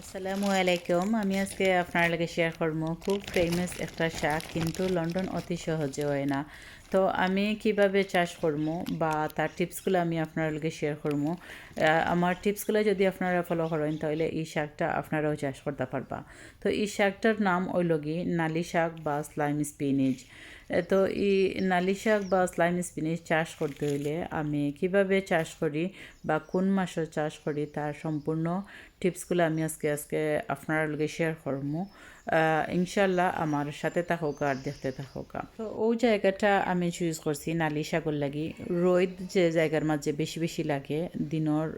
আসসালামু আলাইকুম। আমি আজকে আপনার লাগে শেয়ার করব, খুব ফেমাস একটা শাক, কিন্তু লন্ডন অতি সহজে হয় না। তো আমি কীভাবে চাষ করব বা তার টিপসগুলো আমি আপনার লগে শেয়ার করব? আমার টিপসগুলো যদি আপনারা ফলো করেন, তাহলে এই শাকটা আপনারাও চাষ করতে পারবা। তো এই শাকটার নাম হইল গি নালি শাক বা স্লাইম স্পিনিচ তো এই নালি শাক বা স্লাইম স্পিনিজ চাষ করতে হইলে আমি কীভাবে চাষ করি বা কোন মাসে চাষ করি, তার সম্পূর্ণ টিপসগুলো আমি আজকে আজকে আপনার লগে শেয়ার করব। ইনশাল্লাহ আমার সাথে থাকুক আর দেখতে থাকুক। তো ওই জায়গাটা আমি চুজ করছি নালি সাগর লাগি। রোদ যে জায়গার মাঝে বেশি বেশি লাগে, দিনের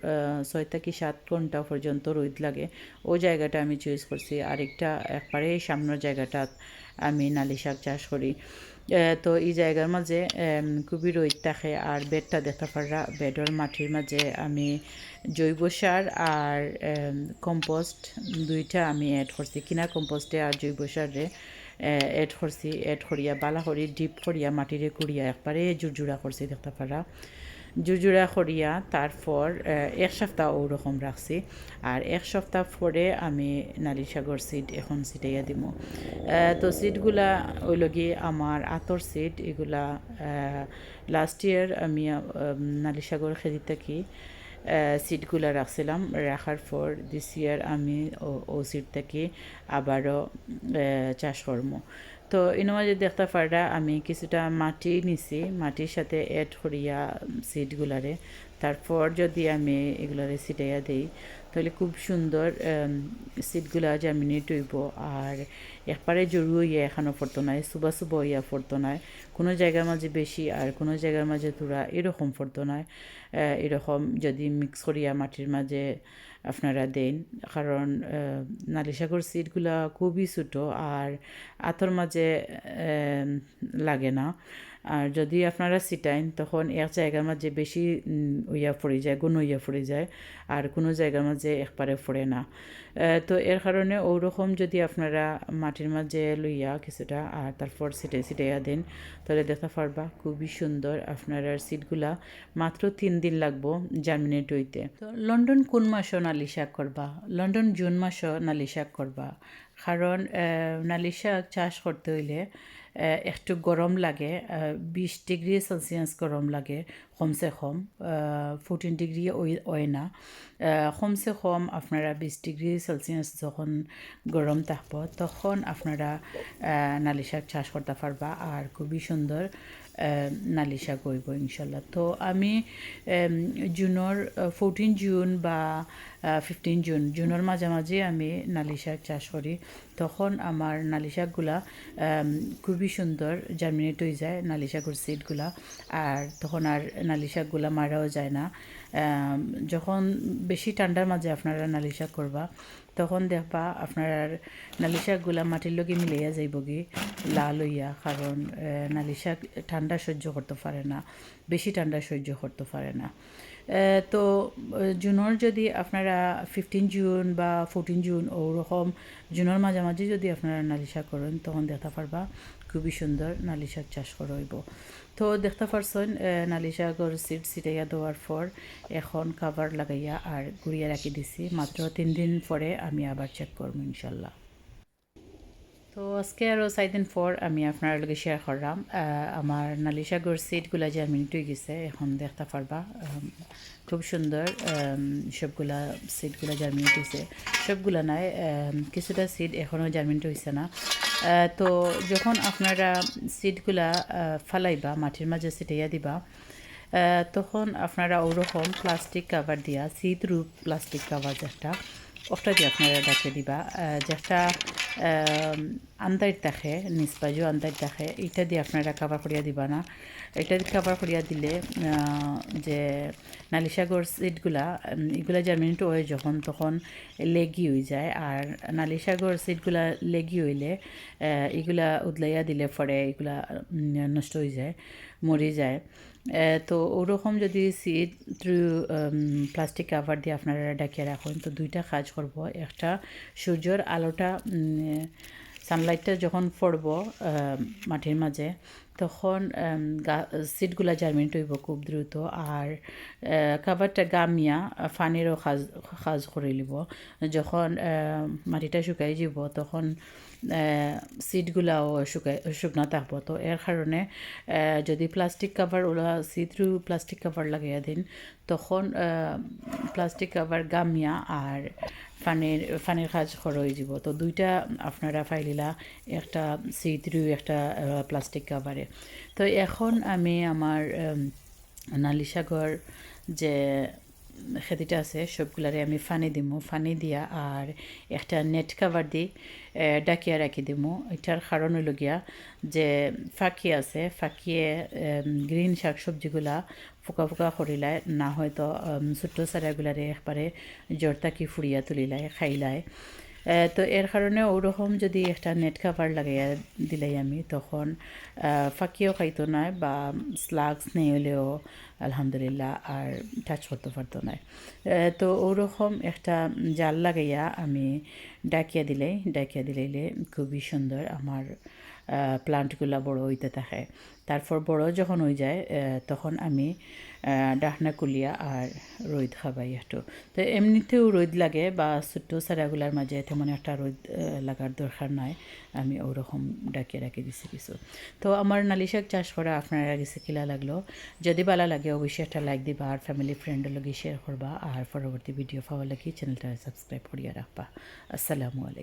ছয় থেকে সাত ঘণ্টা পর্যন্ত রোদ লাগে ও জায়গাটা আমি চুজ করছি। আরেকটা একবারে সামনের জায়গাটা আমি নালি শাক চাষ করি। তো এই জায়গার মাঝে খুবই রোদ থাকে আর বেডটা দেখতে পারা বেডর মাটির মাঝে আমি জৈব সার আর কম্পোস্ট দুইটা আমি অ্যাড করছি। কিনা কম্পোস্টে আর জৈব সারে অ্যাড করছি অ্যাড করিয়া, বালা করি, ডিপ করিয়া, মাটিরে কুড়িয়া একবারে জুড়জুড়া করছি দেখতে পারা জুরজুরা করিয়া তারপর এক সপ্তাহ ওরকম রাখছি। আর এক সপ্তাহ পরে আমি নালি সাগর সিড এখন সিটাইয়া দিব। তো সিটগুলা ওই গিয়ে আমার আতর সিট এগুলা লাস্ট ইয়ার আমি আহ, নালি সাগর খেতে থাকি সিটগুলো রাখছিলাম। রাখার পর দিস ইয়ার আমি ও- ও সিট থেকে আবারও চাষ করব। তো এর মাঝে দেখতে পারা আমি কিছুটা মাটি নিছি, মাটির সাথে অ্যাড করিয়া সিটগুলারে তারপর যদি আমি এগুলারে সিটাইয়া দিই, তাহলে খুব সুন্দর সিটগুলা জার্মিনেট হইব। আর একবারে জরু হইয়া এখানো পড়তো নাই সুবা সুবা হইয়া পড়তো নাই কোনো জায়গার মাঝে বেশি আর কোনো জায়গার মাঝে তোরা এরকম পড়তো নাই এরকম যদি মিক্স করিয়া মাটির মাঝে আপনারা দেন। কারণ নালিশাগর সিটগুলা খুবই ছোটো আর আতর মাঝে লাগে না। আর যদি আপনারা সিটাইন তখন এক জায়গার মাঝে বেশি ইয়া পড়ে যায়, গুণ ইয়া পড়ে যায় আর কোনো জায়গার মাঝে একবারে পড়ে না। তো এর কারণে ওরকম যদি আপনারা মাটির মাঝে লইয়া কিছুটা আর তারপর সিটে সিটাইয়া দেন, তাহলে দেখা পারবা খুবই সুন্দর আপনারা সিটগুলা মাত্র তিন দিন লাগবো জার্মিনেট হইতে। তো লন্ডন কোন মাসও নালি শাক করবা লন্ডন জুন মাসও নালি শাক করবা কারণ আহ, নালি শাক চাষ করতে হইলে একটু গরম লাগে বিশ ডিগ্রি সেলসিয়াস গরম লাগে কমসে কম ফোরটিন ডিগ্রি হয় না। কমসে কম আপনারা বিশ ডিগ্রি সেলসিয়াস যখন গরম থাকব তখন আপনারা আহ, নালি শাক চাষ করতে পারবা। আর খুবই সুন্দর আহ, করব ইনশাল্লাহ। তো আমি জুনৰ জুনের ফোরটিন জুন বা ফিফটিন জুন জুনের মাঝামাঝি আমি নালিশাক চাষ করি। তখন আমার নালিশাকগুলা খুবই সুন্দর জার্মিনেট হয়ে যায় নালিশাকুর সিডগুলা আর তখন আর নালিশাকগুলা মারাও যায় না। যখন বেশি ঠান্ডার মাঝে আপনারা নালিশা করবা তখন দেখবা আপনার নালি শাকগুলা মাটির লগে মিলাইয়া যাইব কি লাল হইয়া কারণ আহ, নালি ঠান্ডা সহ্য করতে পারে না বেশি ঠান্ডা সহ্য করতে পারে না। তো জুনের যদি আপনারা ফিফটিন জুন বা ফোরটিন জুন ওরকম জুনের মাঝামাঝি যদি আপনারা নালিশা করেন তখন দেখতে পারবা খুবই সুন্দর নালি শাক চাষ করা হইব। তো দেখতে পারছেন আহ, নালি শাকর সিট সিটাইয়া দেওয়ার পর এখন কাভার লাগাইয়া আর ঘুরিয়ে রাখি দিছি। মাত্র তিন দিন পরে আমি আবার চেক করব ইনশাল্লাহ। তো আজকে আরও চার দিন পর আমি আপনার লগে শেয়ার করলাম। আমার নালিশাগর সিটগুলা জার্মিনেট হয়ে গেছে এখন দেখতে পারবা খুব সুন্দর সবগুলা সিটগুলা জার্মিনেট হয়েছে সবগুলা নাই কিছুটা সিট এখনও জার্মিনেট হয়েছে না। তো যখন আপনারা সিটগুলা ফালাইবা, মাটির মাঝে ছিটাইয়া দিবা তখন আপনারা ওরকম প্লাস্টিক কাভার দিয়া সিট রূপ প্লাস্টিক কাভার যেটা, ওটা দিয়ে আপনারা ডাকে দিবা। যেটা আন্দার দেখে নিষ্পাজু আন্দার দেখে এটা দিয়ে আপনারা কাভার করিয়া দিবা না। এটা কাভার করিয়া দিলে যে নালিশাগর সিটগুলা এগুলা জার্মিনেট হয়ে যখন, তখন লেগি হয়ে যায়। আর নালিশাগর সিটগুলা লেগি হইলে এগুলা উদলাইয়া দিলে পরে এগুলা নষ্ট হয়ে যায়, মরে যায়। তো ওরকম যদি সিট থ্রু প্লাস্টিক কাভার দিয়ে আপনারা ডাকিয়ে রাখেন, তো দুইটা কাজ করব। একটা, সূর্যর আলোটা সানলাইটটা যখন পড়ব মাটির মাঝে তখন সিটগুলা জার্মিনেট হইব খুব দ্রুত আর কাভারটা গামিয়া ফানিরও সাজ সাজ করে লিব। যখন মাটিটা শুকাই যাব, তখন সিটগুলাও শুকাই, শুকনা থাকব। তো এর কারণে যদি প্লাস্টিক কাভার ওলা সি প্লাস্টিক কাভার লাগাইয়া দিন, তখন প্লাস্টিক কাভার গামিয়া আর ফানির ফানির কাজ খরচ যাব। তো দুইটা আপনারা ফাইলিলা একটা সি একটা প্লাস্টিক কাভারে। তো এখন আমি আমার নালিশাগর যে খেতিটা আছে, সবগুলারে আমি ফানি দিমু, ফানি দিয়া আর একটা নেট কাভার দি ডাকিয়া রাখি দিমু। এটার কারণ হইল গিয়া যে ফাঁকি আছে, ফাঁকিয়ে গ্রিন শাক সবজিগুলা ফুকা ফুকা করিলায় না হয়তো ছোট্ট চারাগুলারে একবারে জ্বর তাকি ফুড়িয়া তুলিলায় খাইলায় তো এর কারণে ওরকম যদি একটা নেট কাভার লাগাইয়া দিলাই আমি, তখন ফাঁকিও খাইতো না বা স্লাগস নেই হলেও আলহামদুলিল্লাহ আর টাচ করতে পারতো না তো ওরকম একটা জাল লাগাইয়া আমি ডাকিয়া দিলেই ডাকিয়া দিলাইলে খুবই সুন্দর আমার প্লান্টগুলা বড় হইতে থাকে। তারপর বড় যখন হয়ে যায় তখন আমি ডাহনা কুলিয়া আর রোদ খাবাই একটু। তো এমনিতেও রোদ লাগে বা ছোট্ট চারাগুলার মাঝে তেমন একটা রোদ লাগার দরকার নাই। আমি ওরকম ডাকিয়ে রাখি দিছি কিছু। তো আমার নালিশাক চাষ করা আপনারা গেছে কিলা লাগল। যদি ভালো লাগে অবশ্যই একটা লাইক দিবা আর ফ্যামিলি ফ্রেন্ডের লগে শেয়ার করবা। আর পরবর্তী ভিডিও পাওয়ার লাগি চ্যানেলটা সাবস্ক্রাইব করিয়া রাখবা। আসসালামু আলাইকুম।